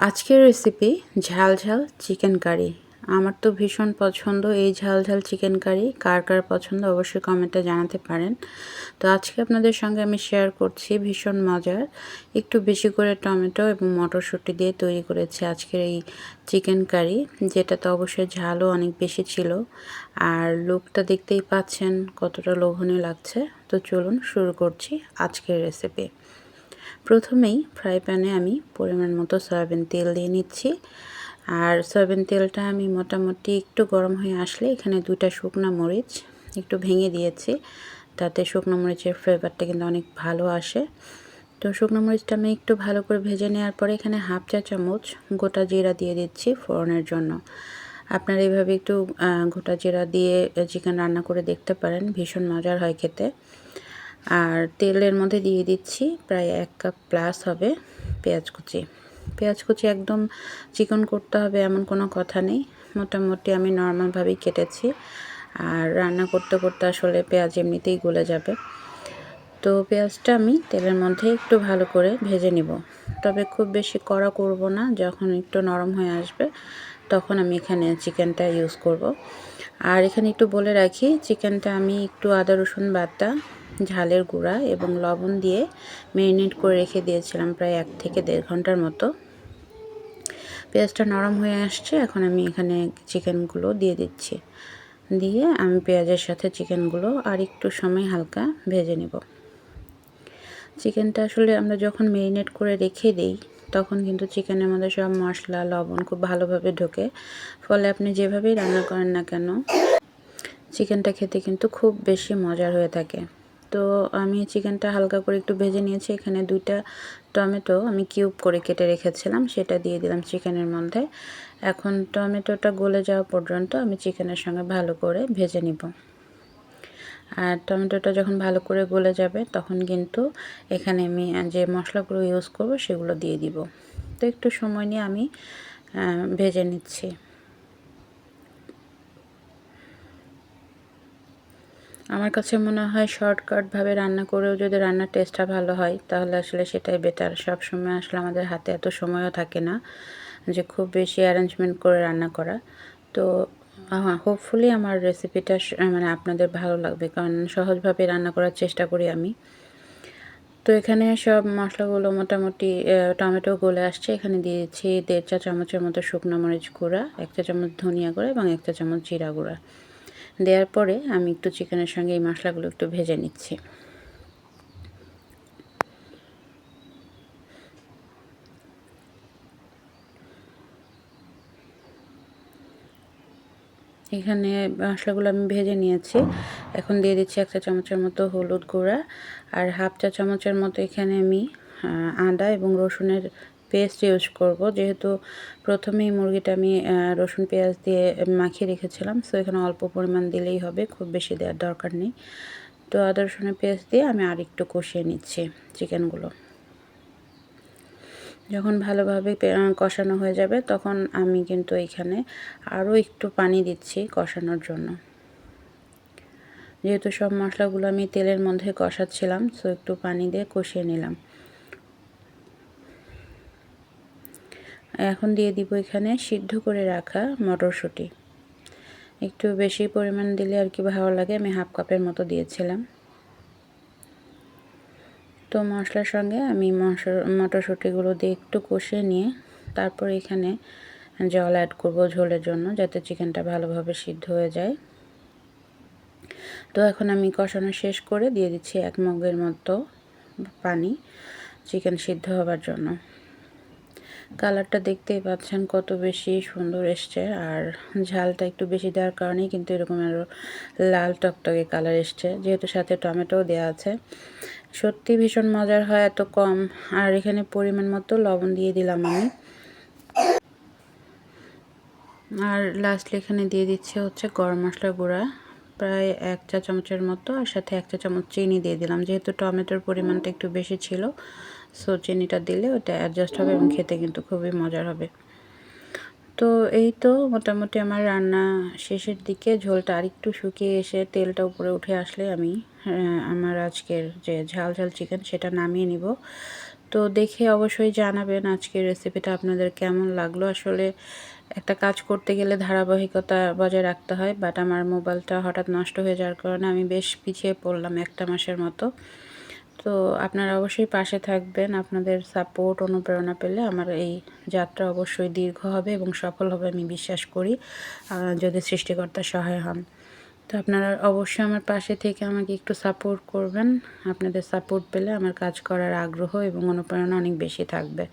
আজকের রেসিপি ঝাল ঝাল চিকেন কারি আমার তো ভীষণ পছন্দ এই ঝাল ঝাল চিকেন কারি কার কার পছন্দ অবশ্যই কমেন্টে জানাতে পারেন। তো আজকে আপনাদের সঙ্গে আমি শেয়ার করছি ভীষণ মজার। একটু বেশি করে টমেটো এবং মটরশুঁটি দিয়ে তৈরি করেছি আজকের এই চিকেন কারি যেটা তো অবশ্যই ঝালও অনেক বেশি ছিল। আর লুকটা দেখতেই পাচ্ছেন কতটা লোভনীয় লাগছে। তো চলুন শুরু করছি আজকের রেসিপি প্রথমেই ফ্রাই প্যানে আমি পরিমাণ মতো সয়াবিন তেল দিয়ে নিচ্ছি। আর সয়াবিন তেলটা আমি মোটামুটি একটু গরম হয়ে আসলে এখানে দুটা শুকনো মরিচ একটু ভেঙে দিয়েছি। তাতে শুকনো মরিচের ফ্লেভারটা কিন্তু অনেক ভালো আসে। তো শুকনো মরিচটা আমি একটু ভালো করে ভেজে নেওয়ার পরে এখানে হাফ চা চামচ গোটা জিরা দিয়ে দিচ্ছি ফোড়নের জন্য। আপনারা এইভাবে একটু গোটা জিরা দিয়ে চিকেন রান্না করে দেখতে পারেন, ভীষণ মজার হয় খেতে। আর তেলের মধ্যে দিয়ে দিচ্ছি প্রায় এক কাপ প্লাস হবে পেঁয়াজ কুচি। পেঁয়াজ কুচি একদম চিকন করতে হবে এমন কোনো কথা নেই। মোটামুটি আমি নর্মালভাবেই কেটেছি। আর রান্না করতে করতে আসলে পেঁয়াজ এমনিতেই গলে যাবে। তো পেঁয়াজটা আমি তেলের মধ্যে একটু ভালো করে ভেজে নিব। তবে খুব বেশি কড়া করব না, যখন একটু নরম হয়ে আসবে তখন আমি এখানে চিকেনটা ইউজ করব। আর এখানে একটু বলে রাখি, চিকেনটা আমি একটু আদা, রসুন বাটা ঝালের গুঁড়া এবং লবণ দিয়ে ম্যারিনেট করে রেখে দিয়েছিলাম প্রায় এক থেকে দেড় ঘণ্টার মতো। পেঁয়াজটা নরম হয়ে আসছে, এখন আমি এখানে চিকেনগুলো দিয়ে দিচ্ছি। দিয়ে আমি পেঁয়াজের সাথে চিকেনগুলো আর একটু সময় হালকা ভেজে নেব। চিকেনটা আসলে আমরা যখন ম্যারিনেট করে রেখে দিই, তখন কিন্তু চিকেনের মধ্যে সব মশলা, লবণ খুব ভালোভাবে ঢোকে। ফলে আপনি যেভাবেই রান্না করেন না কেন, চিকেনটা খেতে কিন্তু খুব বেশি মজার হয়ে থাকে। তো আমি চিকেনটা হালকা করে একটু ভেজে নিয়েছি। এখানে দুইটা টমেটো আমি কিউব করে কেটে রেখেছিলাম, সেটা দিয়ে দিলাম চিকেনের মধ্যে। এখন টমেটোটা গলে যাওয়া পর্যন্ত আমি চিকেনের সঙ্গে ভালো করে ভেজে নিব। আর টমেটোটা যখন ভালো করে গলে যাবে, তখন কিন্তু এখানে আমি যে মশলাগুলো ইউজ করব, সেগুলো দিয়ে দিব। তো একটু সময় নিয়ে আমি ভেজে নিচ্ছি। আমার কাছে মনে হয় শর্টকাটভাবে রান্না করেও যদি রান্নার টেস্টটা ভালো হয়, তাহলে আসলে সেটাই বেটার সব সময় আসলে আমাদের হাতে এত সময়ও থাকে না যে খুব বেশি অ্যারেঞ্জমেন্ট করে রান্না করা। তো হ্যাঁ হোপফুলি আমার রেসিপিটা মানে আপনাদের ভালো লাগবে, কারণ সহজভাবে রান্না করার চেষ্টা করি আমি। তো এখানে সব মশলাগুলো মোটামুটি টমেটো গলে আসছে। এখানে দিয়েছি দেড় চা চামচের মতো শুকনো মরিচ গুঁড়া, এক চা চামচ ধনিয়া গুঁড়া এবং এক চা চামচ জিরা গুঁড়া। দেওয়ার পরে আমি একটু চিকেনের সঙ্গে এই মশলাগুলো একটু ভেজে নিচ্ছি। এখানে মশলাগুলো আমি ভেজে নিয়েছি। এখন দিয়ে দিচ্ছি এক চা চামচের মতো হলুদ গুঁড়া। আর হাফ চা চামচের মতো এখানে আমি আদা এবং রসুনের পেস্ট ইউজ করব। যেহেতু প্রথমেই মুরগিটা আমি রসুন পেঁয়াজ দিয়ে মাখিয়ে রেখেছিলাম সো এখানে অল্প পরিমাণ দিলেই হবে, খুব বেশি দেওয়ার দরকার নেই। তো আদা রসুনের পেস্ট দিয়ে আমি আর একটু কষিয়ে নিচ্ছি চিকেনগুলো। যখন ভালোভাবে কষানো হয়ে যাবে, তখন আমি কিন্তু এখানে আরও একটু পানি দিচ্ছি কষানোর জন্য। যেহেতু সব মশলাগুলো আমি তেলের মধ্যে কষাচ্ছিলাম সো একটু পানি দিয়ে কষিয়ে নিলাম। এখন দিয়ে দিব এখানে সিদ্ধ করে রাখা মটরশুঁটি। একটু বেশি পরিমাণ দিলে আর কি ভালো লাগে, আমি হাফ কাপের মতো দিয়েছিলাম। তো মশলার সঙ্গে আমি মটরশুঁটিগুলো দিয়ে একটু কষিয়ে নিয়ে তারপর এখানে জল অ্যাড করব ঝোলের জন্য যাতে চিকেনটা ভালোভাবে সিদ্ধ হয়ে যায়। তো এখন আমি কষানো শেষ করে দিয়ে দিচ্ছি এক মগের মতো পানি চিকেন সিদ্ধ হবার জন্য। কালারটা দেখতেই পাচ্ছেন কত বেশি সুন্দর এসছে। আর ঝালটা একটু বেশি দেওয়ার কারণেই কিন্তু এরকম আরও লাল টকটকে কালার এসছে। যেহেতু সাথে টমেটোও দেওয়া আছে। সত্যি ভীষণ মজার হয় এত কম। আর এখানে পরিমাণ মতো লবণ দিয়ে দিলাম আমি। আর লাস্টলি এখানে দিয়ে দিচ্ছে হচ্ছে গরম মশলা গুঁড়া। প্রায় এক চা চামচের মতো আর সাথে এক চা চামচ চিনি দিয়ে দিলাম। যেহেতু টমেটোর পরিমাণটা একটু বেশি ছিল সো চিনিটা দিলে ওটা অ্যাডজাস্ট হবে এবং খেতে কিন্তু খুবই মজার হবে। তো এই তো মোটামুটি আমার রান্না শেষের দিকে ঝোলটা আরেকটু শুকিয়ে এসে তেলটা উপরে উঠে আসলে আমি আমার আজকের যে ঝাল ঝাল চিকেন সেটা নামিয়ে নিব। তো দেখে অবশ্যই জানাবেন আজকের রেসিপিটা আপনাদের কেমন লাগল। আসলে একটা কাজ করতে গেলে ধারাবাহিকতা বজায় রাখতে হয় বাট আমার মোবাইলটা হঠাৎ নষ্ট হয়ে যাওয়ার কারণে আমি বেশ পিছিয়ে পড়লাম একটা মাসের মতো। তো আপনারা অবশ্যই পাশে থাকবেন, আপনাদের সাপোর্ট অনুপ্রেরণা পেলে আমার এই যাত্রা অবশ্যই দীর্ঘ হবে এবং সফল হবে আমি বিশ্বাস করি যদি সৃষ্টিকর্তা সহায় হন। তো আপনারা অবশ্যই আমার পাশে থেকে আমাকে একটু সাপোর্ট করবেন। আপনাদের সাপোর্ট পেলে আমার কাজ করার আগ্রহ এবং অনুপ্রেরণা অনেক বেশি থাকবে।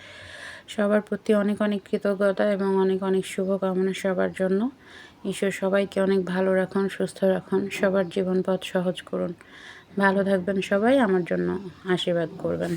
সবার প্রতি অনেক অনেক কৃতজ্ঞতা এবং অনেক অনেক শুভকামনা সবার জন্য। ঈশ্বর সবাইকে অনেক ভালো রাখুন, সুস্থ রাখুন, সবার জীবন পথ সহজ করুন। ভালো থাকবেন সবাই, আমার জন্য আশীর্বাদ করবেন।